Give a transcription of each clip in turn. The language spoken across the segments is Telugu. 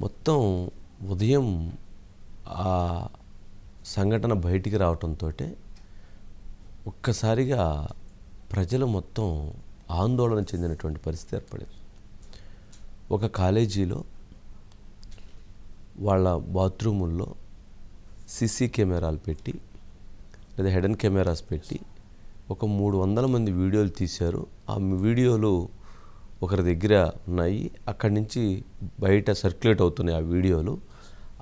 మొత్తం ఉదయం ఆ సంఘటన బయటికి రావటంతో ఒక్కసారిగా ప్రజలు మొత్తం ఆందోళన చెందినటువంటి పరిస్థితి ఏర్పడింది. ఒక కాలేజీలో వాళ్ళ బాత్రూముల్లో సీసీ కెమెరాలు పెట్టి లేదా హెడెన్ కెమెరాస్ పెట్టి ఒక మూడు వందల మంది వీడియోలు తీశారు. ఆ వీడియోలు ఒకరి దగ్గర ఉన్నాయి. అక్కడి నుంచి బయట సర్క్యులేట్ అవుతున్నాయి ఆ వీడియోలు.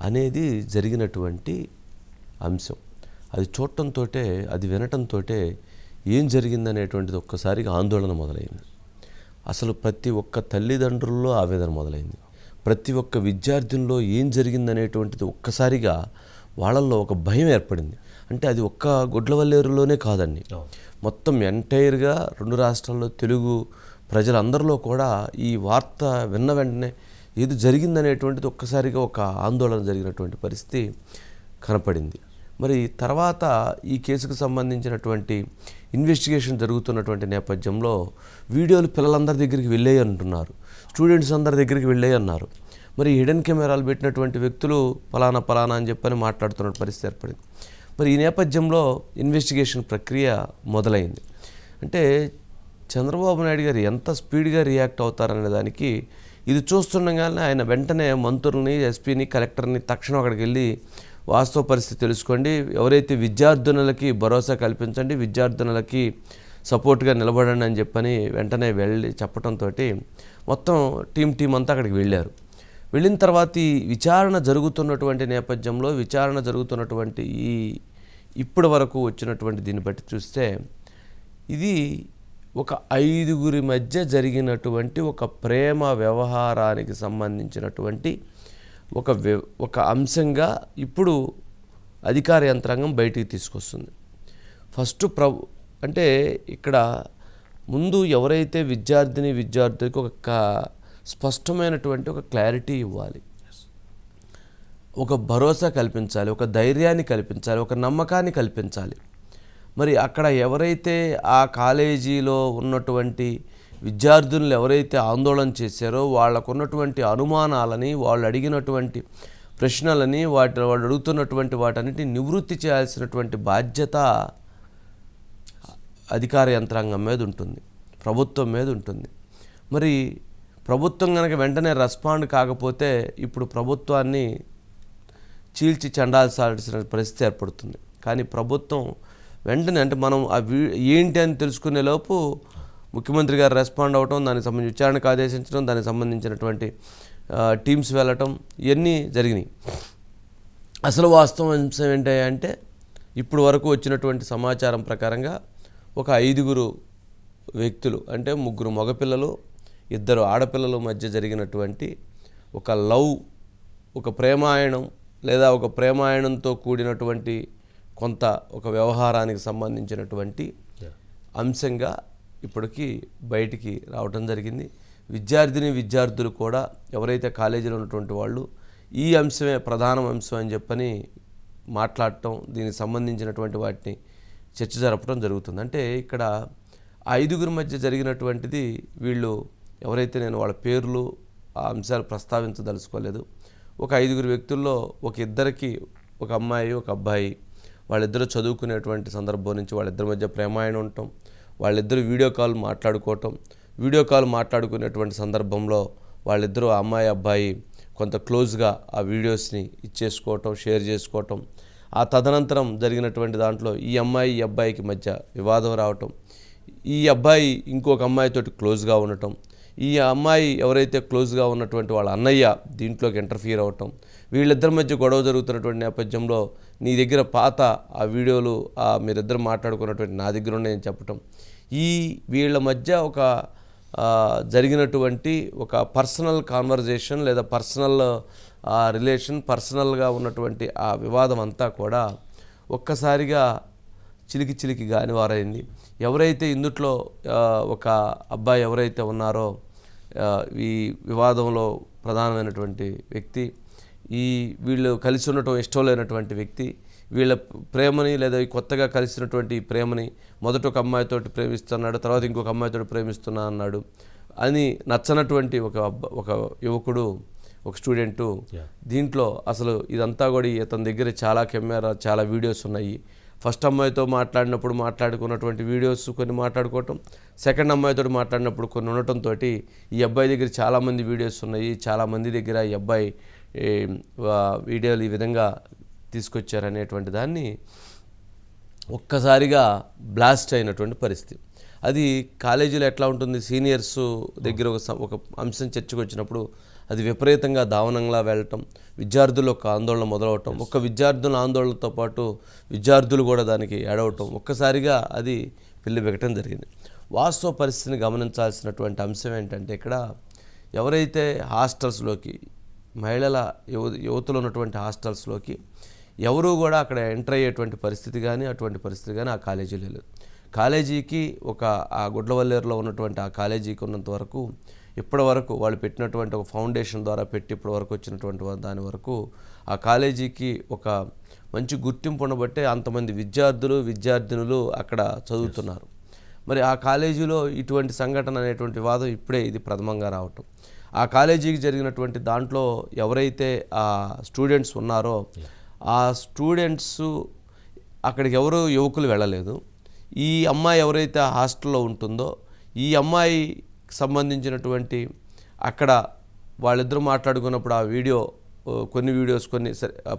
అనేది జరిగినటువంటి అంశం. అది చూడటంతో అది వినటంతో ఏం జరిగిందనేటువంటిది ఒక్కసారిగా ఆందోళన మొదలైంది. అసలు ప్రతి ఒక్క తల్లిదండ్రుల్లో ఆవేదన మొదలైంది. ప్రతి ఒక్క విద్యార్థుల్లో ఏం జరిగిందనేటువంటిది ఒక్కసారిగా వాళ్ళల్లో ఒక భయం ఏర్పడింది. అంటే అది ఒక్క గుడ్లవల్లేరులోనే కాదండి. మొత్తం ఎంటైర్గా రెండు రాష్ట్రాల్లో తెలుగు ప్రజలందరిలో కూడా ఈ వార్త విన్న వెంటనే ఏది జరిగిందనేటువంటిది ఒక్కసారిగా ఒక ఆందోళన జరిగినటువంటి పరిస్థితి కనపడింది. మరి తర్వాత ఈ కేసుకు సంబంధించినటువంటి ఇన్వెస్టిగేషన్ జరుగుతున్నటువంటి నేపథ్యంలో వీడియోలు పిల్లలందరి దగ్గరికి వెళ్ళాయి అంటున్నారు. స్టూడెంట్స్ అందరి దగ్గరికి వెళ్ళాయి అన్నారు. మరి హిడెన్ కెమెరాలు పెట్టినటువంటి వ్యక్తులు పలానా పలానా అని చెప్పని మాట్లాడుతున్న పరిస్థితి ఏర్పడింది. మరి ఈ నేపథ్యంలో ఇన్వెస్టిగేషన్ ప్రక్రియ మొదలైంది. అంటే చంద్రబాబు నాయుడు గారు ఎంత స్పీడ్గా రియాక్ట్ అవుతారనే దానికి ఇది చూస్తుండగానే ఆయన వెంటనే మంత్రుల్ని ఎస్పీని కలెక్టర్ని తక్షణం అక్కడికి వెళ్ళి వాస్తవ పరిస్థితి తెలుసుకోండి. ఎవరైతే విద్యార్థినులకి భరోసా కల్పించండి విద్యార్థినులకి సపోర్ట్గా నిలబడండి అని చెప్పని వెంటనే వెళ్ళి చెప్పడంతో మొత్తం టీం టీం అంతా అక్కడికి వెళ్ళారు. వెళ్ళిన తర్వాత ఈ విచారణ జరుగుతున్నటువంటి నేపథ్యంలో విచారణ జరుగుతున్నటువంటి ఈ ఇప్పటి వరకు వచ్చినటువంటి దీన్ని బట్టి చూస్తే ఇది ఒక ఐదుగురి మధ్య జరిగినటువంటి ఒక ప్రేమ వ్యవహారానికి సంబంధించినటువంటి ఒక వ్య- ఒక అంశంగా ఇప్పుడు అధికార యంత్రాంగం బయటికి తీసుకొస్తుంది. ఫస్ట్ ప్రభు అంటే ఇక్కడ ముందు ఎవరైతే విద్యార్థిని విద్యార్థులకు ఒక స్పష్టమైనటువంటి ఒక క్లారిటీ ఇవ్వాలి. ఒక భరోసా కల్పించాలి ఒక ధైర్యాన్ని కల్పించాలి ఒక నమ్మకాన్ని కల్పించాలి. మరి అక్కడ ఎవరైతే ఆ కాలేజీలో ఉన్నటువంటి విద్యార్థులను ఎవరైతే ఆందోళన చేశారో వాళ్ళకు ఉన్నటువంటి అనుమానాలని వాళ్ళు అడిగినటువంటి ప్రశ్నలని వాటి వాళ్ళు అడుగుతున్నటువంటి వాటన్నిటిని నివృత్తి చేయాల్సినటువంటి బాధ్యత అధికార యంత్రాంగం మీద ఉంటుంది. ప్రభుత్వం మీద ఉంటుంది. మరి ప్రభుత్వం కనుక వెంటనే రెస్పాండ్ కాకపోతే ఇప్పుడు ప్రభుత్వాన్ని చీల్చి చెండాల్సాల్సిన పరిస్థితి ఏర్పడుతుంది. కానీ ప్రభుత్వం వెంటనే అంటే మనం అవి ఏంటి అని తెలుసుకునే లోపు ముఖ్యమంత్రి గారు రెస్పాండ్ అవ్వటం దానికి సంబంధించి విచారణకు ఆదేశించడం దానికి సంబంధించినటువంటి టీమ్స్ వెళ్ళటం ఇవన్నీ జరిగినాయి. అసలు వాస్తవం అంశం ఏంటంటే అంటే ఇప్పుడు వరకు వచ్చినటువంటి సమాచారం ప్రకారంగా ఒక ఐదుగురు వ్యక్తులు అంటే ముగ్గురు మగపిల్లలు ఇద్దరు ఆడపిల్లల మధ్య జరిగినటువంటి ఒక లవ్ ఒక ప్రేమాయణం లేదా ఒక ప్రేమాయణంతో కూడినటువంటి కొంత ఒక వ్యవహారానికి సంబంధించినటువంటి అంశంగా ఇప్పటికీ బయటికి రావటం జరిగింది. విద్యార్థిని విద్యార్థులు కూడా ఎవరైతే కాలేజీలో ఉన్నటువంటి వాళ్ళు ఈ అంశమే ప్రధాన అంశం అని చెప్పని మాట్లాడటం దీనికి సంబంధించినటువంటి వాటిని చర్చ జరపడం జరుగుతుంది. అంటే ఇక్కడ ఆ ఐదుగురి మధ్య జరిగినటువంటిది వీళ్ళు ఎవరైతే నేను వాళ్ళ పేర్లు ఆ అంశాలు ప్రస్తావించదలుచుకోలేదు. ఒక ఐదుగురు వ్యక్తుల్లో ఒక ఇద్దరికి ఒక అమ్మాయి ఒక అబ్బాయి వాళ్ళిద్దరూ చదువుకునేటువంటి సందర్భం నుంచి వాళ్ళిద్దరి మధ్య ప్రేమాయణం ఉండటం వాళ్ళిద్దరూ వీడియో కాల్ మాట్లాడుకోవటం వీడియో కాల్ మాట్లాడుకునేటువంటి సందర్భంలో వాళ్ళిద్దరూ ఆ అమ్మాయి అబ్బాయి కొంత క్లోజ్గా ఆ వీడియోస్ని ఇచ్చేసుకోవటం షేర్ చేసుకోవటం. ఆ తదనంతరం జరిగినటువంటి దాంట్లో ఈ అమ్మాయి ఈ అబ్బాయికి మధ్య వివాదం రావటం. ఈ అబ్బాయి ఇంకొక అమ్మాయితోటి క్లోజ్గా ఉండటం. ఈ అమ్మాయి ఎవరైతే క్లోజ్గా ఉన్నటువంటి వాళ్ళ అన్నయ్య దీంట్లోకి ఇంటర్ఫియర్ అవ్వటం వీళ్ళిద్దరి మధ్య గొడవ జరుగుతున్నటువంటి నేపథ్యంలో నీ దగ్గర పాత ఆ వీడియోలు ఆ మీరిద్దరు మాట్లాడుకున్నటువంటి నా దగ్గర ఉన్నాయని చెప్పటం. ఈ వీళ్ళ మధ్య ఒక జరిగినటువంటి ఒక పర్సనల్ కాన్వర్జేషన్ లేదా పర్సనల్ రిలేషన్ పర్సనల్గా ఉన్నటువంటి ఆ వివాదం అంతా కూడా ఒక్కసారిగా చిలికి చిలికి గానివారైంది. ఎవరైతే ఇందుట్లో ఒక అబ్బాయి ఎవరైతే ఉన్నారో ఈ వివాదంలో ప్రధానమైనటువంటి వ్యక్తి ఈ వీళ్ళు కలిసి ఉండటం ఇష్టం లేనటువంటి వ్యక్తి వీళ్ళ ప్రేమని లేదా ఈ కొత్తగా కలిసినటువంటి ప్రేమని మొదట ఒక అమ్మాయితోటి ప్రేమిస్తున్నాడు తర్వాత ఇంకొక అమ్మాయితోటి ప్రేమిస్తున్నా అన్నాడు అని నచ్చనటువంటి ఒక అబ్బ- ఒక యువకుడు ఒక స్టూడెంటు. దీంట్లో అసలు ఇదంతా కూడా ఇతని దగ్గర చాలా కెమెరా చాలా వీడియోస్ ఉన్నాయి ఫస్ట్ అమ్మాయితో మాట్లాడినప్పుడు మాట్లాడుకున్నటువంటి వీడియోస్ కొన్ని మాట్లాడుకోవటం సెకండ్ అమ్మాయితో మాట్లాడినప్పుడు కొన్ని ఉండటంతో ఈ అబ్బాయి దగ్గర చాలామంది వీడియోస్ ఉన్నాయి చాలామంది దగ్గర ఈ అబ్బాయి వీడియోలు ఈ విధంగా తీసుకొచ్చారనేటువంటి దాన్ని ఒక్కసారిగా బ్లాస్ట్ అయినటువంటి పరిస్థితి. అది కాలేజీలో ఎట్లా ఉంటుంది? సీనియర్స్ దగ్గర ఒక ఒక అంశం చర్చకు వచ్చినప్పుడు అది విపరీతంగా దావనంలా వెళ్ళటం విద్యార్థులు ఒక ఆందోళన మొదలవటం ఒక్క విద్యార్థుల ఆందోళనతో పాటు విద్యార్థులు కూడా దానికి ఏడవటం ఒక్కసారిగా అది పెళ్ళి పెట్టడం జరిగింది. వాస్తవ పరిస్థితిని గమనించాల్సినటువంటి అంశం ఏంటంటే ఇక్కడ ఎవరైతే హాస్టల్స్లోకి మహిళల యువ యువతులు ఉన్నటువంటి హాస్టల్స్లోకి ఎవరూ కూడా అక్కడ ఎంటర్ అయ్యేటువంటి పరిస్థితి కానీ అటువంటి పరిస్థితి కానీ ఆ కాలేజీలో లేదు. కాలేజీకి ఒక ఆ గుడ్లవల్లేరులో ఉన్నటువంటి ఆ కాలేజీకి ఉన్నంత వరకు ఇప్పటి వరకు వాళ్ళు పెట్టినటువంటి ఒక ఫౌండేషన్ ద్వారా పెట్టి ఇప్పటి వరకు వచ్చినటువంటి దాని వరకు ఆ కాలేజీకి ఒక మంచి గుర్తింపు ఉండబట్టే అంతమంది విద్యార్థులు విద్యార్థినులు అక్కడ చదువుతున్నారు. మరి ఆ కాలేజీలో ఇటువంటి సంఘటన అనేటువంటి వాదం ఇప్పుడే ఇది ప్రథమంగా రావటం. ఆ కాలేజీకి జరిగినటువంటి దాంట్లో ఎవరైతే ఆ స్టూడెంట్స్ ఉన్నారో ఆ స్టూడెంట్స్ అక్కడికి ఎవరు యువకులు వెళ్ళలేదు. ఈ అమ్మాయి ఎవరైతే ఆ హాస్టల్లో ఉంటుందో ఈ అమ్మాయికి సంబంధించినటువంటి అక్కడ వాళ్ళిద్దరూ మాట్లాడుకున్నప్పుడు ఆ వీడియో కొన్ని వీడియోస్ కొన్ని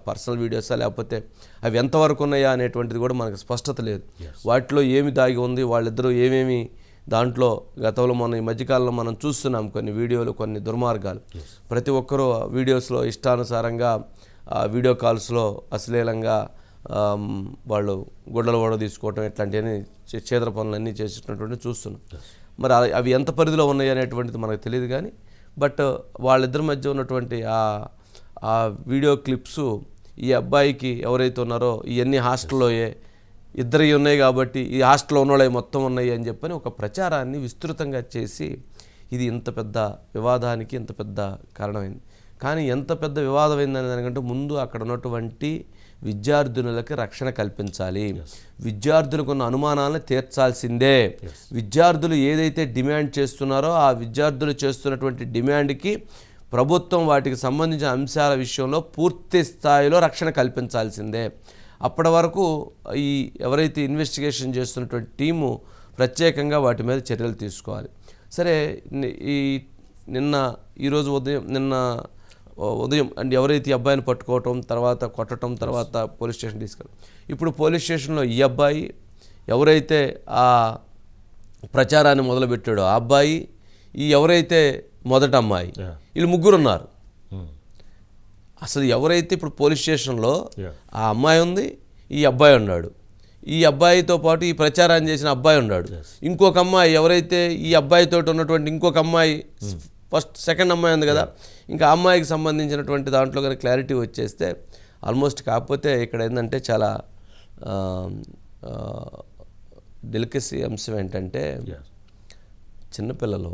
పర్సనల్ వీడియోసా లేకపోతే అవి ఎంతవరకు ఉన్నాయా అనేటువంటిది కూడా మనకు స్పష్టత లేదు. వాటిలో ఏమి దాగి ఉంది వాళ్ళిద్దరూ ఏమేమి దాంట్లో గతంలో మనం ఈ మధ్యకాలంలో మనం చూస్తున్నాం కొన్ని వీడియోలు కొన్ని దుర్మార్గాలు. ప్రతి ఒక్కరూ వీడియోస్లో ఇష్టానుసారంగా వీడియో కాల్స్లో అశ్లీలంగా వాళ్ళు గుడ్డలు కూడా తీసుకోవటం ఇట్లాంటివన్నీ చే- చేదర పనులన్నీ చేసేటటువంటి చూస్తున్నాం. మరి అవి- ఎంత పరిధిలో ఉన్నాయి అనేటువంటిది మనకు తెలియదు కానీ బట్ వాళ్ళిద్దరి మధ్య ఉన్నటువంటి ఆ ఆ వీడియో క్లిప్స్ ఈ అబ్బాయికి ఎవరైతే ఉన్నారో ఇవన్నీ హాస్టల్లోయే ఇద్దరు ఉన్నాయి కాబట్టి ఈ హాస్టల్లో ఉన్నోళ్ళే మొత్తం ఉన్నాయి అని చెప్పని ఒక ప్రచారాన్ని విస్తృతంగా చేసి ఇది ఇంత పెద్ద వివాదానికి ఇంత పెద్ద కారణమైంది. కానీ ఎంత పెద్ద వివాదమైందని దానికంటే ముందు అక్కడ ఉన్నటువంటి విద్యార్థినులకి రక్షణ కల్పించాలి. విద్యార్థులకు ఉన్న అనుమానాలను తీర్చాల్సిందే. విద్యార్థులు ఏదైతే డిమాండ్ చేస్తున్నారో ఆ విద్యార్థులు చేస్తున్నటువంటి డిమాండ్కి ప్రభుత్వం వాటికి సంబంధించిన అంశాల విషయంలో పూర్తి స్థాయిలో రక్షణ కల్పించాల్సిందే. అప్పటి వరకు ఈ ఎవరైతే ఇన్వెస్టిగేషన్ చేస్తున్నటువంటి టీము ప్రత్యేకంగా వాటి మీద చర్యలు తీసుకోవాలి సరే ఈ నిన్న ఈరోజు ఉదయం నిన్న ఉదయం అండ్ ఎవరైతే ఈ అబ్బాయిని పట్టుకోవటం తర్వాత కొట్టడం తర్వాత పోలీస్ స్టేషన్ తీసుకెళ్ళి ఇప్పుడు పోలీస్ స్టేషన్లో ఈ అబ్బాయి ఎవరైతే ఆ ప్రచారాన్ని మొదలుపెట్టాడో ఆ అబ్బాయి ఈ ఎవరైతే మొదట అమ్మాయి. వీళ్ళు ముగ్గురు ఉన్నారు. అసలు ఎవరైతే ఇప్పుడు పోలీస్ స్టేషన్లో. ఆ అమ్మాయి ఉంది ఈ అబ్బాయి ఉన్నాడు. ఈ అబ్బాయితో పాటు ఈ ప్రచారాన్ని చేసిన అబ్బాయి ఉన్నాడు. ఇంకొక అమ్మాయి ఎవరైతే ఈ అబ్బాయితో ఉన్నటువంటి ఇంకొక అమ్మాయి ఫస్ట్ సెకండ్ అమ్మాయి ఉంది కదా ఇంకా అమ్మాయికి సంబంధించినటువంటి దాంట్లో కనుక క్లారిటీ వచ్చేస్తే ఆల్మోస్ట్ కాకపోతే ఇక్కడ ఏంటంటే చాలా డెలికసీ అంశం ఏంటంటే. చిన్నపిల్లలు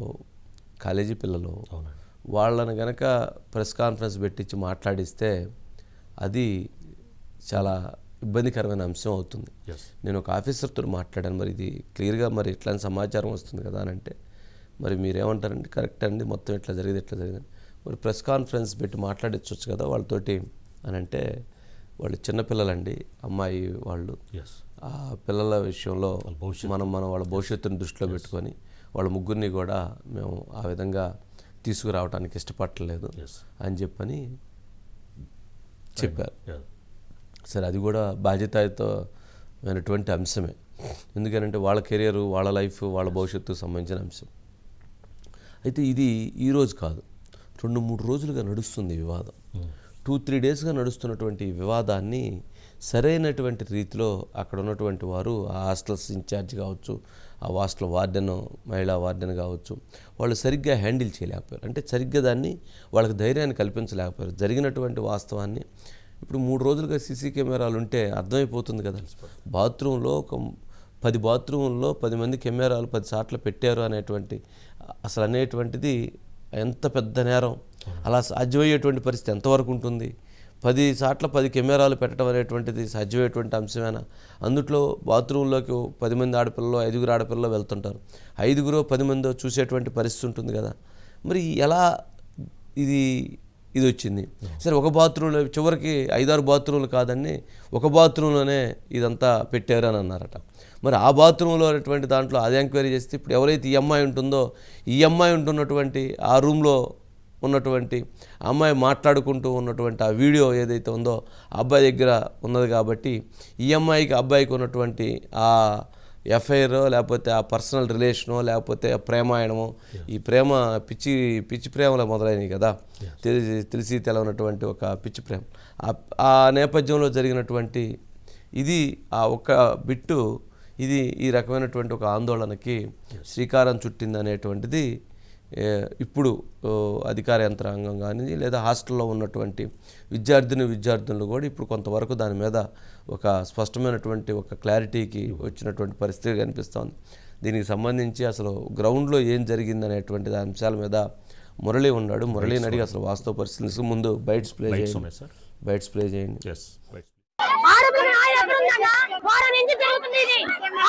కాలేజీ పిల్లలు అవునండి. వాళ్ళని గనక ప్రెస్ కాన్ఫరెన్స్ పెట్టించి మాట్లాడిస్తే అది చాలా ఇబ్బందికరమైన అంశం అవుతుంది. నేను ఒక ఆఫీసర్తో మాట్లాడాను. మరి ఇది క్లియర్గా మరి ఇట్లాంటి సమాచారం వస్తుంది కదా అని అంటే మరి మీరేమంటారండి? కరెక్ట్ అండి. మొత్తం ఇట్లా జరిగింది? ఇట్లా జరిగింది? మరి ప్రెస్ కాన్ఫరెన్స్ పెట్టి మాట్లాడించవచ్చు కదా వాళ్ళతోటి అని అంటే వాళ్ళు చిన్నపిల్లలండి అమ్మాయి వాళ్ళు. ఆ పిల్లల విషయంలో. మనం మనం వాళ్ళ భవిష్యత్తుని దృష్టిలో పెట్టుకొని వాళ్ళ ముగ్గురిని కూడా మేము ఆ విధంగా తీసుకురావడానికి ఇష్టపడలేదు అని చెప్పని చెప్పారు. సరే అది కూడా బాధ్యతాయుతమైనటువంటి అంశమే. ఎందుకనంటే వాళ్ళ కెరియర్ వాళ్ళ లైఫ్ వాళ్ళ భవిష్యత్తుకు సంబంధించిన అంశం. అయితే ఇది ఈ రోజు కాదు. రెండు మూడు రోజులుగా నడుస్తుంది వివాదం. టూ త్రీ డేస్గా నడుస్తున్నటువంటి వివాదాన్ని సరైనటువంటి రీతిలో అక్కడ ఉన్నటువంటి వారు ఆ హాస్టల్స్ ఇన్ఛార్జ్ కావచ్చు ఆ వాస్తల వార్డెన్ మహిళా వార్డెన్ కావచ్చు వాళ్ళు సరిగ్గా హ్యాండిల్ చేయలేకపోయారు. అంటే సరిగ్గా దాన్ని వాళ్ళకి ధైర్యాన్ని కల్పించలేకపోయారు. జరిగినటువంటి వాస్తవాన్ని ఇప్పుడు మూడు రోజులుగా సీసీ కెమెరాలు ఉంటే అర్థమైపోతుంది కదా. బాత్రూంలో ఒక పది బాత్రూంలో పది మంది కెమెరాలు పది సార్లు పెట్టారు అనేటువంటి అసలు అనేటువంటిది ఎంత పెద్ద నేరం. అలా సాధ్యమయ్యేటువంటి పరిస్థితి ఎంతవరకు ఉంటుంది? పది చాట్ల పది కెమెరాలు పెట్టడం అనేటువంటిది సాధ్యమైనటువంటి అంశమేనా? అందుట్లో బాత్రూంలోకి పది మంది ఆడపిల్లలు ఐదుగురు ఆడపిల్లలు వెళ్తుంటారు. ఐదుగురు పది మందో చూసేటువంటి పరిస్థితి ఉంటుంది కదా? మరి ఎలా ఇది ఇది వచ్చింది? సరే ఒక బాత్రూంలో చివరికి ఐదారు బాత్రూంలు కాదని ఒక బాత్రూంలోనే ఇదంతా పెట్టారు అని అన్నారట. మరి ఆ బాత్రూంలో అటువంటి దాంట్లో అది ఎంక్వైరీ చేస్తే ఇప్పుడు ఎవరైతే ఈ అమ్మాయి ఉంటుందో ఈ అమ్మాయి ఉంటున్నటువంటి ఆ రూమ్లో ఉన్నటువంటి అమ్మాయి మాట్లాడుకుంటూ ఉన్నటువంటి ఆ వీడియో ఏదైతే ఉందో అబ్బాయి దగ్గర ఉన్నది కాబట్టి ఈ అమ్మాయికి అబ్బాయికి ఉన్నటువంటి ఆ ఎఫ్ఐఆర్ లేకపోతే ఆ పర్సనల్ రిలేషనో లేకపోతే ఆ ప్రేమాయణమో ఈ ప్రేమ పిచ్చి పిచ్చి ప్రేమలో మొదలైనవి కదా. తెలిసి తెలిసి తెలవనటువంటి ఒక పిచ్చి ప్రేమ. ఆ- నేపథ్యంలో జరిగినటువంటి ఇది ఆ ఒక్క బిట్టు ఇది ఈ రకమైనటువంటి ఒక ఆందోళనకి శ్రీకారం చుట్టింది అనేటువంటిది ఇప్పుడు అధికార యంత్రాంగం కానీ లేదా హాస్టల్లో ఉన్నటువంటి విద్యార్థిని విద్యార్థులు కూడా ఇప్పుడు కొంతవరకు దాని మీద ఒక స్పష్టమైనటువంటి ఒక క్లారిటీకి వచ్చినటువంటి పరిస్థితి కనిపిస్తోంది. దీనికి సంబంధించి అసలు గ్రౌండ్లో ఏం జరిగింది అనేటువంటి దాని అంశాల మీద మురళి ఉన్నాడు. మురళిని అడిగి అసలు వాస్తవ పరిస్థితి ముందు బైట్స్ ప్లే చేయండి. బైట్స్ ప్లే చేయండి. వారం నుంచి జరుగుతుంది ఇది.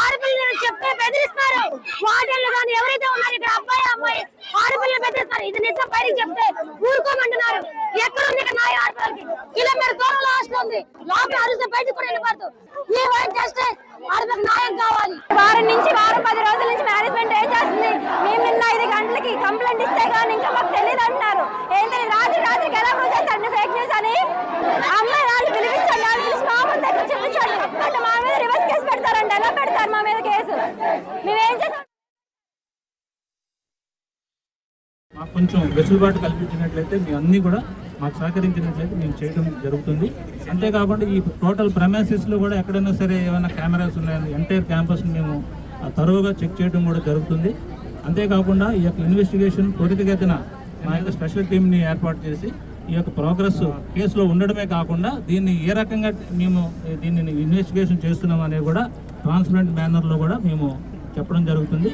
ఆడపిల్లలు చెప్తే బెదిరిస్తారు. వార్డెన్లు కానీ ఎవరైతే ఉన్నారు ఇక్కడ అబ్బాయి అమ్మాయి ఆడపిల్లలు బెదిరిస్తారు. ఇది నిజం పైకి చెప్తే ఊరుకోమంటున్నారు. ఎక్కడ ఉంది ఇక్కడ నాయ ఆడపిల్లలకి? కిలోమీటర్ దూరంలో హాస్టల్ ఉంది. లోపల అరిస్తే బయటకు కూడా వెళ్ళిపోతారు ఈ వైట్ చేస్తే ఆడపిల్లకి న్యాయం కావాలి. వారం నుంచి వారం పది రోజుల నుంచి మేనేజ్మెంట్ ఏం చేస్తుంది? మేము నిన్న ఐదు గంటలకి కంప్లైంట్ ఇస్తే కానీ ఇంకా మాకు తెలియదు అంటున్నారు ఏం రాత్రి రాత్రికి ఎలా ప్రూవ్ చేస్తారండి ఫేక్ న్యూస్ అని? అమ్మాయి వాళ్ళు పిలిపించండి వాళ్ళు పిలిచి మా మీద రివర్స్ కేసు ఎలా పెడతారు మా మీద కేసు మేమేం చేస్తాం? మాకు కొంచెం వెసులుబాటు కల్పించినట్లయితే మీ అన్ని కూడా మాకు సహకరించినట్లయితే మేము చేయడం జరుగుతుంది. అంతేకాకుండా ఈ టోటల్లో కూడా ఎక్కడైనా సరే ఏమైనా కెమెరాస్ ఉన్నాయని ఎంటైర్ క్యాంపస్ని మేము తరువుగా చెక్ చేయడం కూడా జరుగుతుంది. అంతేకాకుండా ఈ యొక్క ఇన్వెస్టిగేషన్ త్వరితగతిన మా యొక్క స్పెషల్ టీంని ఏర్పాటు చేసి ఈ యొక్క ప్రోగ్రెస్ కేసులో ఉండడమే కాకుండా దీన్ని ఏ రకంగా మేము దీన్ని ఇన్వెస్టిగేషన్ చేస్తున్నాం అనేది కూడా ట్రాన్స్పరెంట్ మేనర్లో కూడా మేము చెప్పడం జరుగుతుంది.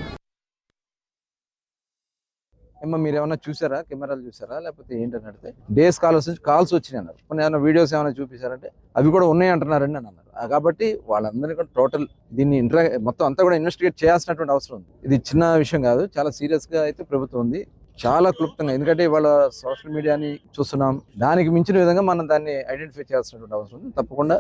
ఏమో మీరు ఏమైనా చూసారా? కెమెరాలు చూసారా? లేకపోతే ఏంటని అడిగితే డేస్ కాల్స్ నుంచి కాల్స్ వచ్చినాయి అన్నారు. కొన్ని ఏమైనా వీడియోస్ ఏమైనా చూపించారంటే అవి కూడా ఉన్నాయి అంటున్నారని అని అన్నారు కాబట్టి వాళ్ళందరినీ కూడా టోటల్ దీన్ని ఇంట్రా మొత్తం అంతా కూడా ఇన్వెస్టిగేట్ చేయాల్సినటువంటి అవసరం ఉంది. ఇది చిన్న విషయం కాదు చాలా సీరియస్గా అయితే ప్రభుత్వం ఉంది. చాలా క్లుప్తంగా ఎందుకంటే ఇవాళ సోషల్ మీడియాని చూస్తున్నాం. దానికి మించిన విధంగా మనం దాన్ని ఐడెంటిఫై చేయాల్సినటువంటి అవసరం ఉంది. తప్పకుండా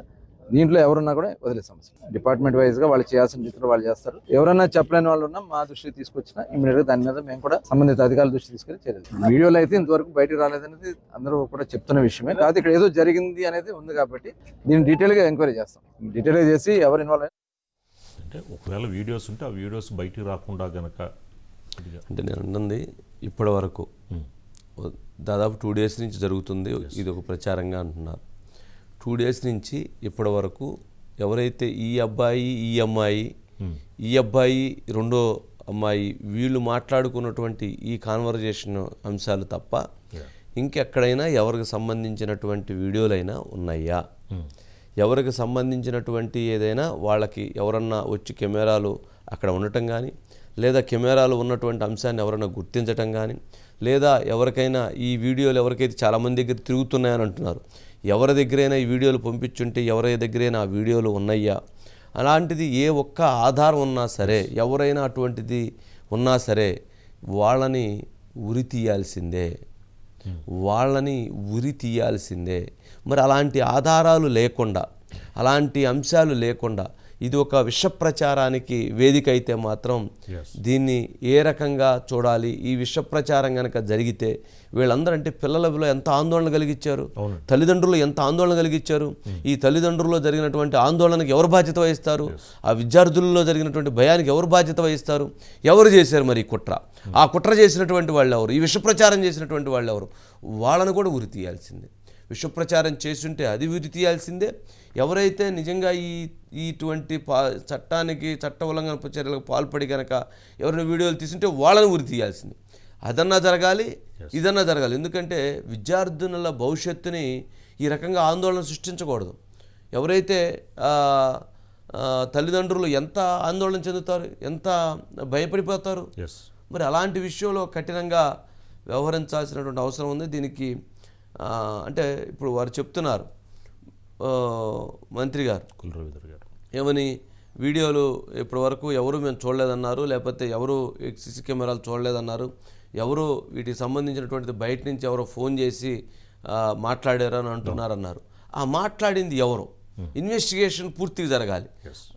దీంట్లో ఎవరున్నా కూడా వదిలే సమస్య. డిపార్ట్మెంట్ వైజ్గా వాళ్ళు చేయాల్సిన రీతిలో వాళ్ళు చేస్తారు. ఎవరైనా చెప్పలేని వాళ్ళు ఉన్నా మా దృష్టికి తీసుకొచ్చిన ఇమీడియట్గా దాని మీద మేము కూడా సంబంధిత అధికారుల దృష్టి తీసుకెళ్ళి చేయలేదు వీడియోలో అయితే ఇంతవరకు బయటకు రాలేదనేది అందరూ కూడా చెప్తున్న విషయమే. కాదు ఇక్కడ ఏదో జరిగింది అనేది ఉంది కాబట్టి దీన్ని డీటెయిల్గా ఎంక్వైరీ చేస్తాం. డీటెయిల్గా చేసి ఎవరు ఇన్వాల్వ్ అంటే ఒకవేళ వీడియోస్ ఉంటే ఆ వీడియోస్ బయటికి రాకుండా కనుక అంటే నేను అన్నది ఇప్పటి వరకు దాదాపు టూ డేస్ నుంచి జరుగుతుంది ఇది ఒక ప్రచారంగా అంటున్నారు. టూ డేస్ నుంచి ఇప్పటి వరకు ఎవరైతే ఈ అబ్బాయి ఈ అమ్మాయి ఈ అబ్బాయి రెండో అమ్మాయి వీళ్ళు మాట్లాడుకున్నటువంటి ఈ కాన్వర్జేషన్ అంశాలు తప్ప ఇంకెక్కడైనా ఎవరికి సంబంధించినటువంటి వీడియోలైనా ఉన్నాయా? ఎవరికి సంబంధించినటువంటి ఏదైనా వాళ్ళకి ఎవరన్నా వచ్చి కెమెరాలు అక్కడ ఉండటం కానీ లేదా కెమెరాలు ఉన్నటువంటి అంశాన్ని ఎవరైనా గుర్తించటం కానీ లేదా ఎవరికైనా ఈ వీడియోలు ఎవరికైతే చాలామంది దగ్గర తిరుగుతున్నాయని అంటున్నారు ఎవరి దగ్గరైనా ఈ వీడియోలు పంపించుంటే ఎవరి దగ్గరైనా ఆ వీడియోలు ఉన్నాయా? అలాంటిది ఏ ఒక్క ఆధారం ఉన్నా సరే ఎవరైనా అటువంటిది ఉన్నా సరే వాళ్ళని ఉరి తీయాల్సిందే. వాళ్ళని ఉరి తీయాల్సిందే. మరి అలాంటి ఆధారాలు లేకుండా అలాంటి అంశాలు లేకుండా ఇది ఒక విష ప్రచారానికి వేదిక అయితే మాత్రం దీన్ని ఏ రకంగా చూడాలి? ఈ విష ప్రచారం కనుక జరిగితే వీళ్ళందరూ అంటే పిల్లలలో ఎంత ఆందోళన కలిగించారు తల్లిదండ్రులు ఎంత ఆందోళన కలిగించారు ఈ తల్లిదండ్రుల్లో జరిగినటువంటి ఆందోళనకి ఎవరు బాధ్యత వహిస్తారు? ఆ విద్యార్థులలో జరిగినటువంటి భయానికి ఎవరు బాధ్యత వహిస్తారు? ఎవరు చేశారు మరి ఈ కుట్ర? ఆ కుట్ర చేసినటువంటి వాళ్ళు ఎవరు ఈ విష ప్రచారం చేసినటువంటి వాళ్ళు ఎవరు వాళ్ళను కూడా ఉరి తీయాల్సిందే. విష ప్రచారం చేస్తుంటే అది ఉరి తీయాల్సిందే. ఎవరైతే నిజంగా ఈ ఇటువంటి పా చట్టానికి చట్ట ఉల్లంఘన చర్యలకు పాల్పడి కనుక ఎవరైనా వీడియోలు తీసుంటే వాళ్ళని ఉరి తీయాల్సిందే. అదన్నా జరగాలి ఇదన్నా జరగాలి. ఎందుకంటే విద్యార్థినుల భవిష్యత్తుని ఈ రకంగా ఆందోళన సృష్టించకూడదు. ఎవరైతే తల్లిదండ్రులు ఎంత ఆందోళన చెందుతారు ఎంత భయపడిపోతారు? మరి అలాంటి విషయంలో కఠినంగా వ్యవహరించాల్సినటువంటి అవసరం ఉంది. దీనికి అంటే ఇప్పుడు వారు చెప్తున్నారు. మంత్రి గారు. కుల్ రవీంద్ర గారు. ఏమని వీడియోలు ఇప్పటివరకు ఎవరు మేము చూడలేదన్నారు లేకపోతే ఎవరు సీసీ కెమెరాలు చూడలేదన్నారు ఎవరు వీటికి సంబంధించినటువంటిది బయట నుంచి ఎవరో ఫోన్ చేసి మాట్లాడారు అని అంటున్నారు అన్నారు ఆ మాట్లాడింది ఎవరు? ఇన్వెస్టిగేషన్ పూర్తిగా జరగాలి.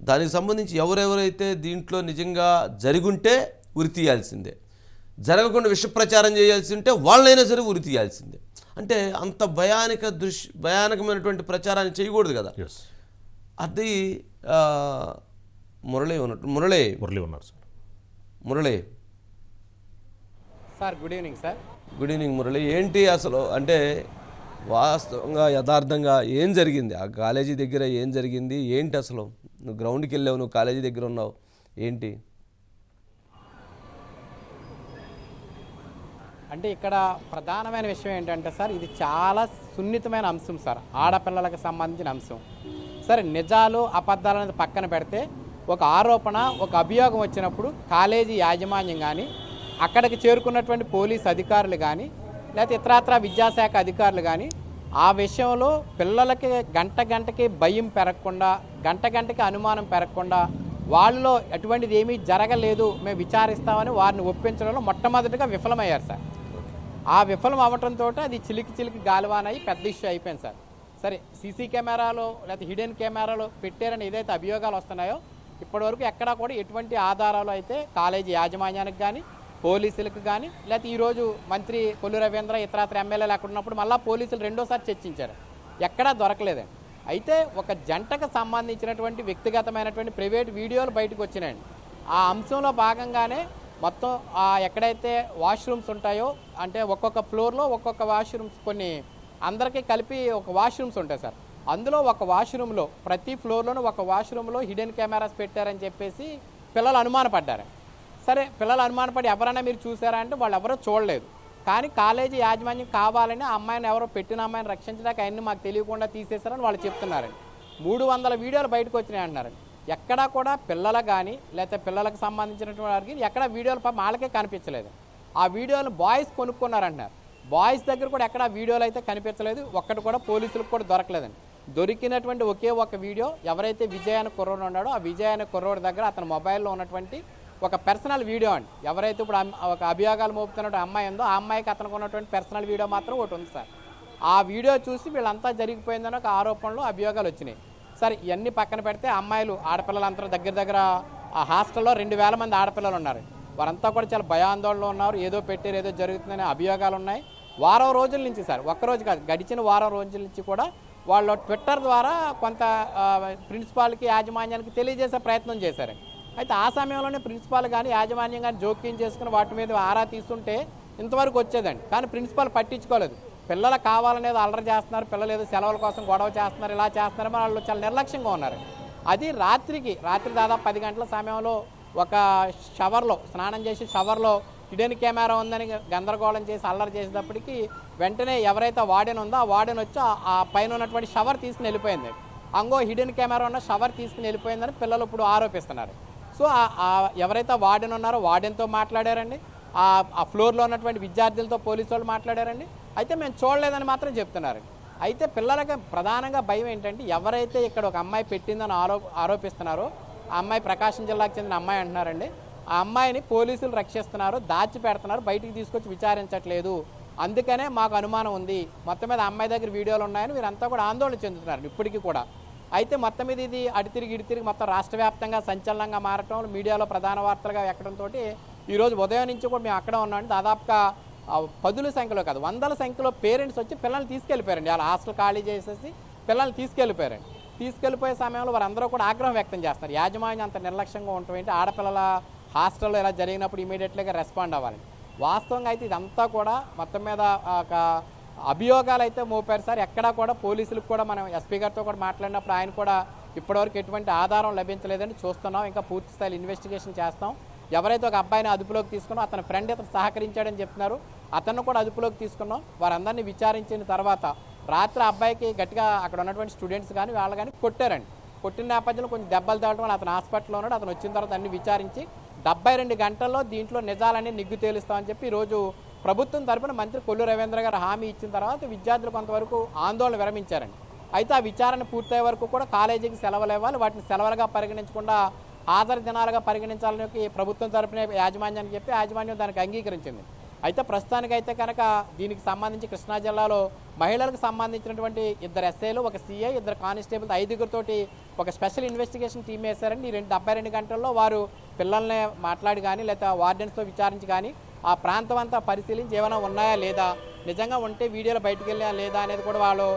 దానికి సంబంధించి ఎవరెవరైతే దీంట్లో నిజంగా జరుగుంటే ఉరి తీయాల్సిందే. జరగకుండా విష ప్రచారం చేయాల్సి ఉంటే వాళ్ళైనా సరే ఉరి తీయాల్సిందే. అంటే అంత భయానక దృశ్ భయానకమైనటువంటి ప్రచారాన్ని చేయకూడదు కదా. అది మురళి ఉన్నట్టు మురళి. మురళి ఉన్నారు sir Murali. Sir good evening sir good evening Murali. ఏంటి అసలు? అంటే వాస్తవంగా యథార్థంగా ఏం జరిగింది? ఆ కాలేజీ దగ్గర ఏం జరిగింది? ఏంటి అసలు? నువ్వు గ్రౌండ్కి వెళ్ళావు నువ్వు కాలేజీ దగ్గర ఉన్నావు. ఏంటి? అంటే ఇక్కడ ప్రధానమైన విషయం ఏంటంటే సార్ ఇది చాలా సున్నితమైన అంశం సార్ ఆడపిల్లలకు సంబంధించిన అంశం. సరే నిజాలు అబద్ధాలు అనేది పక్కన పెడితే ఒక ఆరోపణ ఒక అభియోగం వచ్చినప్పుడు కాలేజీ యాజమాన్యం కానీ అక్కడికి చేరుకున్నటువంటి పోలీస్ అధికారులు కానీ లేకపోతే ఇతరత్ర విద్యాశాఖ అధికారులు కానీ ఆ విషయంలో పిల్లలకి గంట గంటకి భయం పెరగకుండా గంట గంటకి అనుమానం పెరగకుండా వాళ్ళలో ఎటువంటిది ఏమీ జరగలేదు మేము విచారిస్తామని వారిని ఒప్పించడంలో మొట్టమొదటిగా విఫలమయ్యారు సార్. ఆ విఫలం అవ్వటంతో అది చిలికి చిలికి గాలివానయ్యి పెద్ద ఇష్యూ అయిపోయింది సార్. సరే సీసీ కెమెరాలో లేకపోతే హిడెన్ కెమెరాలో పెట్టారని ఏదైతే అభియోగాలు వస్తున్నాయో ఇప్పటివరకు ఎక్కడా కూడా ఎటువంటి ఆధారాలు అయితే కాలేజీ యాజమాన్యానికి కానీ పోలీసులకు కానీ లేకపోతే ఈరోజు మంత్రి కొల్లు రవీంద్ర ఇతరత్ర ఎమ్మెల్యేలు అక్కడ ఉన్నప్పుడు మళ్ళీ పోలీసులు రెండోసారి చర్చించారు. ఎక్కడా దొరకలేదండి. అయితే ఒక జంటకు సంబంధించినటువంటి వ్యక్తిగతమైనటువంటి ప్రైవేట్ వీడియోలు బయటకు వచ్చినాయండి. ఆ అంశంలో భాగంగానే మొత్తం ఎక్కడైతే వాష్రూమ్స్ ఉంటాయో అంటే ఒక్కొక్క ఫ్లోర్లో ఒక్కొక్క వాష్రూమ్స్ కొన్ని అందరికీ కలిపి ఒక వాష్రూమ్స్ ఉంటాయి సార్. అందులో ఒక వాష్రూమ్లో ప్రతి ఫ్లోర్లోనూ ఒక వాష్రూమ్లో హిడెన్ కెమెరాస్ పెట్టారని చెప్పేసి పిల్లలు అనుమానపడ్డారు. సరే పిల్లలు అనుమానపడి ఎవరైనా మీరు చూసారా అంటే వాళ్ళు ఎవరో చూడలేదు. కానీ కాలేజీ యాజమాన్యం కావాలని అమ్మాయిని ఎవరో పెట్టిన అమ్మాయిని రక్షించడానికి అవన్నీ మాకు తెలియకుండా తీసేశారని వాళ్ళు చెప్తున్నారండి. మూడు వందల వీడియోలు బయటకు వచ్చినాయి అంటున్నారండి. ఎక్కడా కూడా పిల్లలకు కానీ లేకపోతే పిల్లలకు సంబంధించినటువంటి వారికి ఎక్కడ వీడియోలు పాపం వాళ్ళకే కనిపించలేదు. ఆ వీడియోలు బాయ్స్ కొనుక్కున్నారంటున్నారు. బాయ్స్ దగ్గర కూడా ఎక్కడ వీడియోలు అయితే కనిపించలేదు. ఒక్కటి కూడా పోలీసులకు కూడా దొరకలేదండి. దొరికినటువంటి ఒకే ఒక వీడియో ఎవరైతే విజయ్ అనే కుర్రోడు ఉన్నాడో ఆ విజయ్ అనే కుర్రోడు దగ్గర అతని మొబైల్లో ఉన్నటువంటి ఒక పర్సనల్ వీడియో అండి. ఎవరైతే ఇప్పుడు ఒక అభియోగాలు మోపుతున్నట్టు అమ్మాయి ఉందో ఆ అమ్మాయికి అతనికి ఉన్నటువంటి పర్సనల్ వీడియో మాత్రం ఒకటి ఉంది సార్. ఆ వీడియో చూసి వీళ్ళంతా జరిగిపోయిందని ఒక ఆరోపణలు అభియోగాలు వచ్చినాయి. సరే ఇవన్నీ పక్కన పెడితే అమ్మాయిలు ఆడపిల్లలంతా దగ్గర దగ్గర ఆ హాస్టల్లో రెండు వేల మంది ఆడపిల్లలు ఉన్నారు. వారంతా కూడా చాలా భయాందోళనలో ఉన్నారు. ఏదో పెట్టారు ఏదో జరుగుతుందనే అభియోగాలు ఉన్నాయి. వారం రోజుల నుంచి సార్ ఒక్కరోజు కాదు గడిచిన వారం రోజుల నుంచి కూడా వాళ్ళు ట్విట్టర్ ద్వారా కొంత ప్రిన్సిపాల్కి యాజమాన్యానికి తెలియజేసే ప్రయత్నం చేశారు. అయితే ఆ సమయంలోనే ప్రిన్సిపాల్ కానీ యాజమాన్యం కానీ జోక్యం చేసుకుని వాటి మీద ఆరా తీస్తుంటే ఇంతవరకు వచ్చేదండి. కానీ ప్రిన్సిపాల్ పట్టించుకోలేదు. పిల్లలు కావాలనేది అల్లరి చేస్తున్నారు పిల్లలు ఏదో సెలవుల కోసం గొడవ చేస్తున్నారు ఇలా చేస్తున్నారు మరి వాళ్ళు చాలా నిర్లక్ష్యంగా ఉన్నారు. అది రాత్రికి రాత్రి దాదాపు పది గంటల సమయంలో ఒక షవర్లో స్నానం చేసి షవర్లో హిడెన్ కెమెరా ఉందని గందరగోళం చేసి అల్లరి చేసేటప్పటికి వెంటనే ఎవరైతే వార్డెన్ ఉందో ఆ వార్డెన్ వచ్చి ఆ- పైన ఉన్నటువంటి షవర్ తీసుకుని వెళ్ళిపోయింది. అంగో హిడెన్ కెమెరా ఉన్న షవర్ తీసుకుని వెళ్ళిపోయిందని పిల్లలు ఇప్పుడు ఆరోపిస్తున్నారు. సో ఎవరైతే వార్డెన్ ఉన్నారో వార్డెన్తో మాట్లాడారండి. ఆ ఆ ఫ్లోర్లో ఉన్నటువంటి విద్యార్థులతో పోలీసు వాళ్ళు మాట్లాడారండి. అయితే మేము చూడలేదని మాత్రం చెప్తున్నారండి. అయితే పిల్లలకి ప్రధానంగా భయం ఏంటంటే ఎవరైతే ఇక్కడ ఒక అమ్మాయి పెట్టిందని ఆరో ఆరోపిస్తున్నారో ఆ అమ్మాయి ప్రకాశం జిల్లాకు చెందిన అమ్మాయి అంటున్నారండి. ఆ అమ్మాయిని పోలీసులు రక్షిస్తున్నారు దాచి పెడుతున్నారు బయటికి తీసుకొచ్చి విచారించట్లేదు. అందుకనే మాకు అనుమానం ఉంది. మొత్తం మీద అమ్మాయి దగ్గర వీడియోలు ఉన్నాయని వీరంతా కూడా ఆందోళన చెందుతున్నారు ఇప్పటికీ కూడా. అయితే మొత్తం మీద ఇది అడి తిరిగి ఇడి తిరిగి మొత్తం రాష్ట్ర వ్యాప్తంగా సంచలనంగా మారటం మీడియాలో ప్రధాన వార్తలుగా ఎక్కడంతో ఈరోజు ఉదయం నుంచి కూడా మేము అక్కడ ఉన్నాం దాదాపుగా పదుల సంఖ్యలో కాదు వందల సంఖ్యలో పేరెంట్స్ వచ్చి పిల్లల్ని తీసుకెళ్ళిపోయారండి. వాళ్ళ హాస్టల్ ఖాళీ చేసేసి పిల్లల్ని తీసుకెళ్ళిపోయారండి. తీసుకెళ్ళిపోయే సమయంలో వారందరూ కూడా ఆగ్రహం వ్యక్తం చేస్తారు యాజమాన్యం అంత నిర్లక్ష్యంగా ఉండటం ఏంటి? ఆడపిల్లల హాస్టల్లో ఇలా జరిగినప్పుడు ఇమీడియట్లీగా రెస్పాండ్ అవ్వాలి. వాస్తవంగా అయితే ఇదంతా కూడా మొత్తం మీద ఒక అభియోగాలు అయితే మోపారు సార్. ఎక్కడా కూడా పోలీసులకు కూడా మనం ఎస్పీ గారితో కూడా మాట్లాడినప్పుడు ఆయన కూడా ఇప్పటివరకు ఎటువంటి ఆధారం లభించలేదని చూస్తున్నాం ఇంకా పూర్తి స్థాయిలో ఇన్వెస్టిగేషన్ చేస్తాం. ఎవరైతే ఒక అబ్బాయిని అదుపులోకి తీసుకున్నా అతని ఫ్రెండ్ ఇతను సహకరించాడని చెప్తున్నారు. అతన్ని కూడా అదుపులోకి తీసుకున్నాం. వారందరినీ విచారించిన తర్వాత రాత్రి అబ్బాయికి గట్టిగా అక్కడ ఉన్నటువంటి స్టూడెంట్స్ కానీ వాళ్ళు కానీ కొట్టారండి. కొట్టిన నేపథ్యంలో కొంచెం దెబ్బలు తేవడం వల్ల అతను హాస్పిటల్లో ఉన్నాడు. అతను వచ్చిన తర్వాత అన్ని విచారించి డెబ్బై రెండు గంటల్లో దీంట్లో నిజాలన్నీ నిగ్గు తేలుస్తామని చెప్పి ఈరోజు ప్రభుత్వం తరపున మంత్రి కొల్లు రవీంద్ర గారు హామీ ఇచ్చిన తర్వాత విద్యార్థులు కొంతవరకు ఆందోళన విరమించారండి. అయితే ఆ విచారణ పూర్తయ్యే వరకు కూడా కాలేజీకి సెలవులు ఇవ్వాలి. వాటిని సెలవులుగా పరిగణించకుండా ఆధార దినాలుగా పరిగణించాలని ప్రభుత్వం తరపున యాజమాన్యానికి చెప్పి యాజమాన్యం దానికి అంగీకరించింది. అయితే ప్రస్తుతానికైతే కనుక దీనికి సంబంధించి కృష్ణా జిల్లాలో మహిళలకు సంబంధించినటువంటి ఇద్దరు ఎస్ఐలు ఒక సిఐ ఇద్దరు కానిస్టేబుల్ ఐదుగురితోటి ఒక స్పెషల్ ఇన్వెస్టిగేషన్ టీం వేశారండి. ఈ రెండు డెబ్బై రెండు గంటల్లో వారు పిల్లల్ని మాట్లాడి కానీ లేదా వార్డెన్స్తో విచారించి కానీ ఆ ప్రాంతం అంతా పరిశీలించి ఏమైనా ఉన్నాయా లేదా నిజంగా ఉంటే వీడియోలు బయటకు వెళ్ళా లేదా అనేది కూడా వాళ్ళు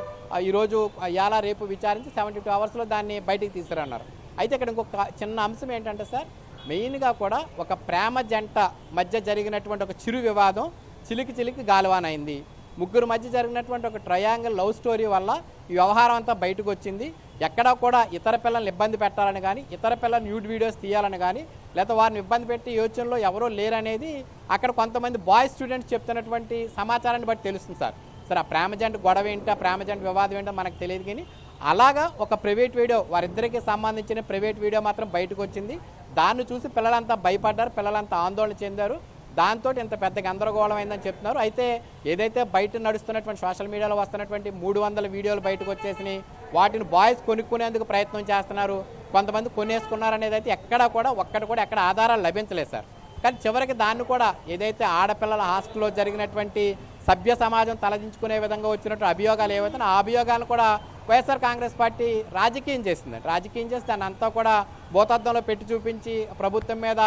ఈరోజు ఎలా రేపు విచారించి సెవెంటీ టూ అవర్స్లో దాన్ని బయటికి తీసుకురన్నారు. అయితే ఇక్కడ ఇంకొక చిన్న అంశం ఏంటంటే సార్ మెయిన్గా కూడా ఒక ప్రేమ జంట మధ్య జరిగినటువంటి ఒక చిరు వివాదం చిలికి చిలికి గాలివానైంది. ముగ్గురు మధ్య జరిగినటువంటి ఒక ట్రయాంగిల్ లవ్ స్టోరీ వల్ల ఈ వ్యవహారం అంతా బయటకు వచ్చింది ఎక్కడా కూడా ఇతర పిల్లల్ని ఇబ్బంది పెట్టాలని కానీ ఇతర పిల్లల న్యూడ్ వీడియోస్ తీయాలని కానీ లేదా వారిని ఇబ్బంది పెట్టి యోచనలో ఎవరో లేరనేది అక్కడ కొంతమంది బాయ్స్ స్టూడెంట్స్ చెప్తున్నటువంటి సమాచారాన్ని బట్టి తెలుస్తుంది సార్. సార్ ఆ ప్రేమ జంట గొడవ ఏంటో ఆ ప్రేమ జంట వివాదం ఏంటో మనకు తెలియదు కానీ అలాగా ఒక ప్రైవేట్ వీడియో వారిద్దరికి సంబంధించిన ప్రైవేట్ వీడియో మాత్రం బయటకు వచ్చింది దాన్ని చూసి పిల్లలంతా భయపడ్డారు పిల్లలంతా ఆందోళన చెందారు. దాంతో ఇంత పెద్ద గందరగోళం అయిందని చెప్తున్నారు. అయితే ఏదైతే బయట నడుస్తున్నటువంటి సోషల్ మీడియాలో వస్తున్నటువంటి మూడు వందల వీడియోలు బయటకు వచ్చేసినాయి వాటిని బాయ్స్ కొనుక్కునేందుకు ప్రయత్నం చేస్తున్నారు. కొంతమంది కొనేసుకున్నారు అనేది అయితే ఎక్కడా కూడా ఒక్కటి కూడా ఎక్కడ ఆధారాలు లభించలేదు సార్. కానీ చివరికి దాన్ని కూడా ఏదైతే ఆడపిల్లల హాస్టల్లో జరిగినటువంటి సభ్య సమాజం తలదించుకునే విధంగా వచ్చినట్టు అభియోగాలు ఏవైతే ఆ అభియోగాలను కూడా వైఎస్ఆర్ కాంగ్రెస్ పార్టీ రాజకీయం చేసిందండి రాజకీయం చేసి దాన్ని అంతా కూడా భూతద్దంలో పెట్టి చూపించి ప్రభుత్వం మీద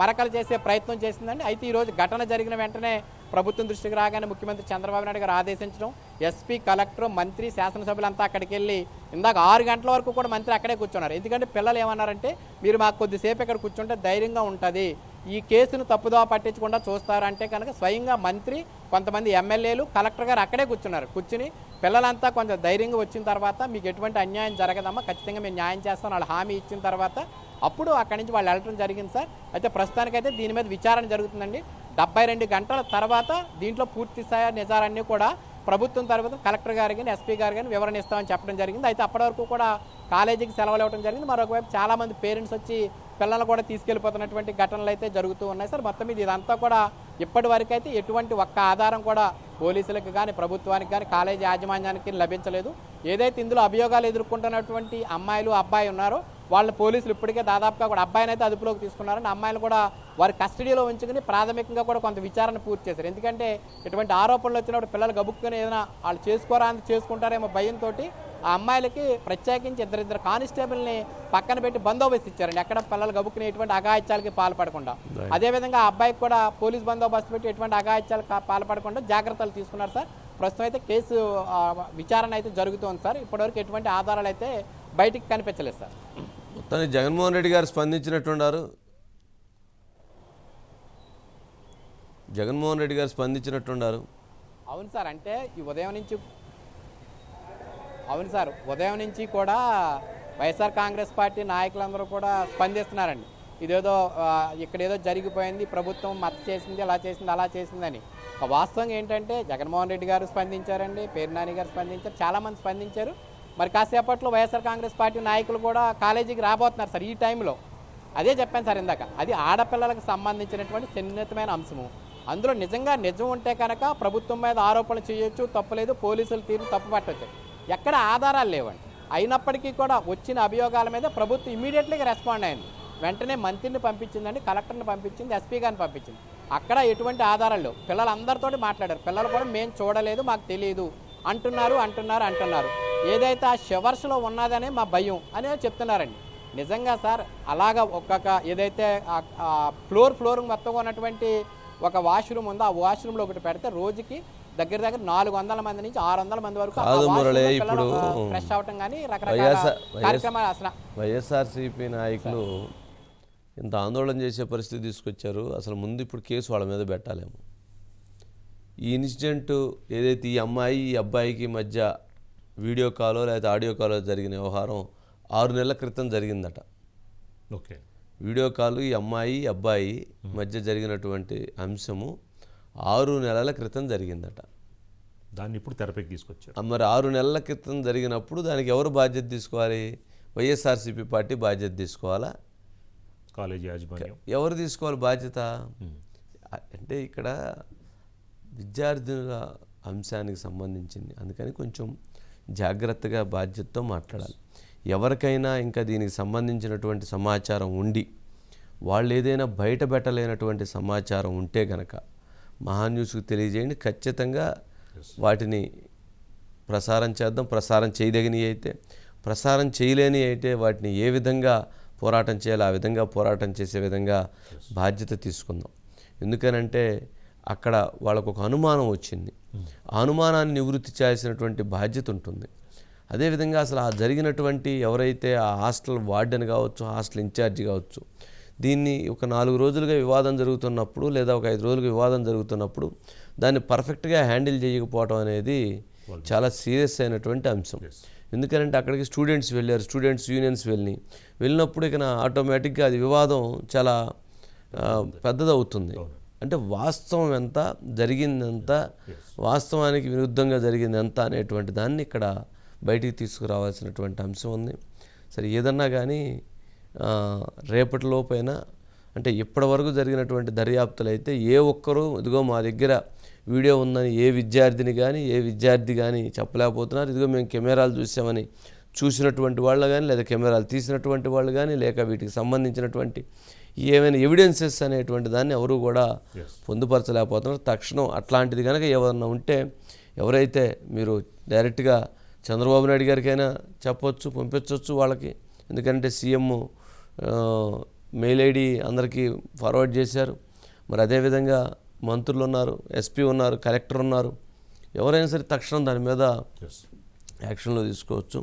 మరకలు చేసే ప్రయత్నం చేసిందండి. అయితే ఈరోజు ఘటన జరిగిన వెంటనే ప్రభుత్వం దృష్టికి రాగానే ముఖ్యమంత్రి చంద్రబాబు నాయుడు గారు ఆదేశించడం ఎస్పీ కలెక్టర్ మంత్రి శాసనసభ్యులంతా అక్కడికి వెళ్ళి ఇందాక ఆరు గంటల వరకు కూడా మంత్రి అక్కడే కూర్చున్నారు. ఎందుకంటే పిల్లలు ఏమన్నారంటే మీరు మాకు కొద్దిసేపు ఇక్కడ కూర్చుంటే ధైర్యంగా ఉంటుంది. ఈ కేసును తప్పుదోవ పట్టించకుండా చూస్తారంటే కనుక స్వయంగా మంత్రి కొంతమంది ఎమ్మెల్యేలు కలెక్టర్ గారు అక్కడే కూర్చున్నారు. కూర్చుని పిల్లలంతా కొంచెం ధైర్యంగా వచ్చిన తర్వాత మీకు ఎటువంటి అన్యాయం జరగదమ్మా ఖచ్చితంగా మేము న్యాయం చేస్తాం వాళ్ళు హామీ ఇచ్చిన తర్వాత అప్పుడు అక్కడి నుంచి వాళ్ళు వెళ్ళడం జరిగింది సార్. అయితే ప్రస్తుతానికైతే దీని మీద విచారణ జరుగుతుందండి. డెబ్బై రెండు గంటల తర్వాత దీంట్లో పూర్తి స్థాయి నిజాలన్నీ కూడా ప్రభుత్వం తరఫున కలెక్టర్ గారు కానీ ఎస్పీ గారు కానీ వివరణ ఇస్తామని చెప్పడం జరిగింది. అయితే అప్పటి వరకు కూడా కాలేజీకి సెలవులు ఇవ్వడం జరిగింది. మరొకవైపు చాలామంది పేరెంట్స్ వచ్చి పిల్లలు కూడా తీసుకెళ్ళిపోతున్నటువంటి ఘటనలు అయితే జరుగుతూ ఉన్నాయి సార్. మొత్తం మీద ఇదంతా కూడా ఇప్పటి వరకు అయితే ఎటువంటి ఒక్క ఆధారం కూడా పోలీసులకు కానీ ప్రభుత్వానికి కానీ కాలేజీ యాజమాన్యానికి లభించలేదు. ఏదైతే ఇందులో అభియోగాలు ఎదుర్కొంటున్నటువంటి అమ్మాయిలు అబ్బాయి ఉన్నారో వాళ్ళ పోలీసులు ఇప్పటికే దాదాపుగా కూడా అబ్బాయిని అయితే అదుపులోకి తీసుకున్నారని అమ్మాయిలు కూడా వారి కస్టడీలో ఉంచుకుని ప్రాథమికంగా కూడా కొంత విచారణ పూర్తి చేశారు. ఎందుకంటే ఇటువంటి ఆరోపణలు వచ్చినప్పుడు పిల్లలు గబుక్కుని ఏదైనా వాళ్ళు చేసుకోరా అని చేసుకుంటారేమో భయంతో ఆ అమ్మాయిలకి ప్రత్యేకించి ఇద్దరిద్దరు కానిస్టేబుల్ని పక్కన పెట్టి బందోబస్తు ఇచ్చారండి. ఎక్కడ పిల్లలు గబుక్కుని ఎటువంటి అఘాయిత్యాలకి పాల్పడకుండా. అదేవిధంగా ఆ అబ్బాయికి కూడా పోలీస్ బందోబస్తు పెట్టి ఎటువంటి అఘాయిత్యాలకు పాల్పడకుండా జాగ్రత్తలు తీసుకున్నారు సార్. ప్రస్తుతం అయితే కేసు విచారణ అయితే జరుగుతోంది సార్. ఇప్పటివరకు ఎటువంటి ఆధారాలు అయితే బయటికి కనిపించలేదు సార్. మొత్తానికి జగన్మోహన్ రెడ్డి గారు స్పందించినట్టున్నారు జగన్మోహన్ రెడ్డి గారు స్పందించినట్టున్నారు అవును సార్ అంటే ఈ ఉదయం నుంచి అవును సార్ ఉదయం నుంచి కూడా వైఎస్ఆర్ కాంగ్రెస్ పార్టీ నాయకులందరూ కూడా స్పందిస్తున్నారండి. ఇదేదో ఇక్కడేదో ఇక్కడ ఏదో జరిగిపోయింది ప్రభుత్వం మత చేసింది అలా చేసింది అలా చేసిందని. వాస్తవం ఏంటంటే జగన్మోహన్ రెడ్డి గారు స్పందించారండి పేర్నాని గారు స్పందించారు చాలామంది స్పందించారు. మరి కాసేపట్లో వైఎస్ఆర్ కాంగ్రెస్ పార్టీ నాయకులు కూడా కాలేజీకి రాబోతున్నారు సార్ ఈ టైంలో. అదే చెప్పాను సార్ ఇందాక అది ఆడపిల్లలకు సంబంధించినటువంటి సున్నితమైన అంశము. అందులో నిజంగా నిజం ఉంటే కనుక ప్రభుత్వం మీద ఆరోపణలు చేయొచ్చు తప్పలేదు పోలీసులు తీరు తప్పు పట్టచ్చు. ఎక్కడ ఆధారాలు లేవండి. అయినప్పటికీ కూడా వచ్చిన అభియోగాల మీద ప్రభుత్వం ఇమీడియట్లీగా రెస్పాండ్ అయింది. వెంటనే మంత్రిని పంపించిందండి కలెక్టర్ని పంపించింది ఎస్పీ గారిని పంపించింది. అక్కడ ఎటువంటి ఆధారాలు లేవు. పిల్లలందరితోటి మాట్లాడారు. పిల్లలు కూడా మేము చూడలేదు మాకు తెలియదు అంటున్నారు అంటున్నారు అంటున్నారు. ఏదైతే ఆ షవర్స్లో ఉన్నదనే మా భయం అనేది చెప్తున్నారండి. నిజంగా సార్ అలాగా ఒక్కొక్క ఏదైతే ఫ్లోర్ ఫ్లోర్ మొత్తం ఉన్నటువంటి ఒక వాష్రూమ్ ఉందో ఆ వాష్రూమ్లో ఒకటి పెడితే రోజుకి దగ్గర దగ్గర నాలుగు వందల మంది నుంచి ఆరు వందల మంది వరకు ఇప్పుడు ఫ్రెష్ అవటం కానీ రకరకాల కార్యక్రమాలు అసలు. వైఎస్ఆర్సీపీ నాయకులు ఇంత ఆందోళన చేసే పరిస్థితి తీసుకొచ్చారు. అసలు ముందు ఇప్పుడు కేసు వాళ్ళ మీద పెట్టాలేమో. ఈ ఇన్సిడెంట్ ఏదైతే ఈ అమ్మాయి ఈ అబ్బాయికి మధ్య వీడియో కాలో లేకపోతే ఆడియో కాలో జరిగిన వ్యవహారం ఆరు నెలల క్రితం జరిగిందట. ఓకే. వీడియో కాల్ ఈ అమ్మాయి అబ్బాయి మధ్య జరిగినటువంటి అంశము ఆరు నెలల క్రితం జరిగిందట. దాన్ని ఇప్పుడు తెరపైకి తీసుకొచ్చారు. మరి ఆరు నెలల క్రితం జరిగినప్పుడు దానికి ఎవరు బాధ్యత తీసుకోవాలి? వైఎస్ఆర్సీపీ పార్టీ బాధ్యత తీసుకోవాలా? కాలేజీ యాజమాన్యం. ఎవరు తీసుకోవాలి బాధ్యత? అంటే ఇక్కడ విద్యార్థుల అంశానికి సంబంధించింది. అందుకని కొంచెం జాగ్రత్తగా బాధ్యతతో మాట్లాడాలి. ఎవరికైనా ఇంకా దీనికి సంబంధించినటువంటి సమాచారం ఉండి వాళ్ళు ఏదైనా బయట పెట్టలేనటువంటి సమాచారం ఉంటే గనక మహాన్యూస్కి తెలియజేయండి. ఖచ్చితంగా వాటిని ప్రసారం చేద్దాం. ప్రసారం చేయదగినవి అయితే ప్రసారం చేయలేని అయితే వాటిని ఏ విధంగా పోరాటం చేయాలో ఆ విధంగా పోరాటం చేసే విధంగా బాధ్యత తీసుకుందాం. ఎందుకనంటే అక్కడ వాళ్ళకు ఒక అనుమానం వచ్చింది. ఆ అనుమానాన్ని నివృత్తి చేయాల్సినటువంటి బాధ్యత ఉంటుంది. అదేవిధంగా అసలు ఆ జరిగినటువంటి ఎవరైతే ఆ హాస్టల్ వార్డెన్ కావచ్చు హాస్టల్ ఇన్ఛార్జి కావచ్చు దీన్ని ఒక నాలుగు రోజులుగా వివాదం జరుగుతున్నప్పుడు లేదా ఒక ఐదు రోజులుగా వివాదం జరుగుతున్నప్పుడు దాన్ని పర్ఫెక్ట్గా హ్యాండిల్ చేయకపోవడం అనేది చాలా సీరియస్ అయినటువంటి అంశం. ఎందుకంటే అక్కడికి స్టూడెంట్స్ వెళ్ళారు స్టూడెంట్స్ యూనియన్స్ వెళ్ళి వెళ్ళినప్పుడు ఇక ఆటోమేటిక్గా అది వివాదం చాలా పెద్దదవుతుంది. అంటే వాస్తవం ఎంత జరిగిందంత వాస్తవానికి విరుద్ధంగా జరిగింది ఎంత అనేటువంటి దాన్ని ఇక్కడ బయటికి తీసుకురావాల్సినటువంటి అంశం ఉంది. సరే ఏదన్నా కానీ ఆ, రేపటి లోపైనా అంటే ఇప్పటి వరకు జరిగినటువంటి దర్యాప్తులు అయితే ఏ ఒక్కరూ ఇదిగో మా దగ్గర వీడియో ఉందని ఏ విద్యార్థిని కానీ ఏ విద్యార్థి కానీ చెప్పలేకపోతున్నారు. ఇదిగో మేము కెమెరాలు చూసామని చూసినటువంటి వాళ్ళు కానీ లేదా కెమెరాలు తీసినటువంటి వాళ్ళు కానీ లేక వీటికి సంబంధించినటువంటి ఏమైనా ఎవిడెన్సెస్ అనేటువంటి దాన్ని ఎవరు కూడా పొందుపరచలేకపోతున్నారు. తక్షణం అట్లాంటిది కనుక ఏమన్నా ఉంటే ఎవరైతే మీరు డైరెక్ట్గా చంద్రబాబు నాయుడు గారికైనా చెప్పొచ్చు పంపించవచ్చు వాళ్ళకి. ఎందుకంటే సీఎం మెయిల్ ఐడి అందరికీ ఫార్వర్డ్ చేశారు. మరి అదేవిధంగా మంత్రులు ఉన్నారు ఎస్పీ ఉన్నారు కలెక్టర్ ఉన్నారు. ఎవరైనా సరే తక్షణం దాని మీద యాక్షన్లో తీసుకోవచ్చు.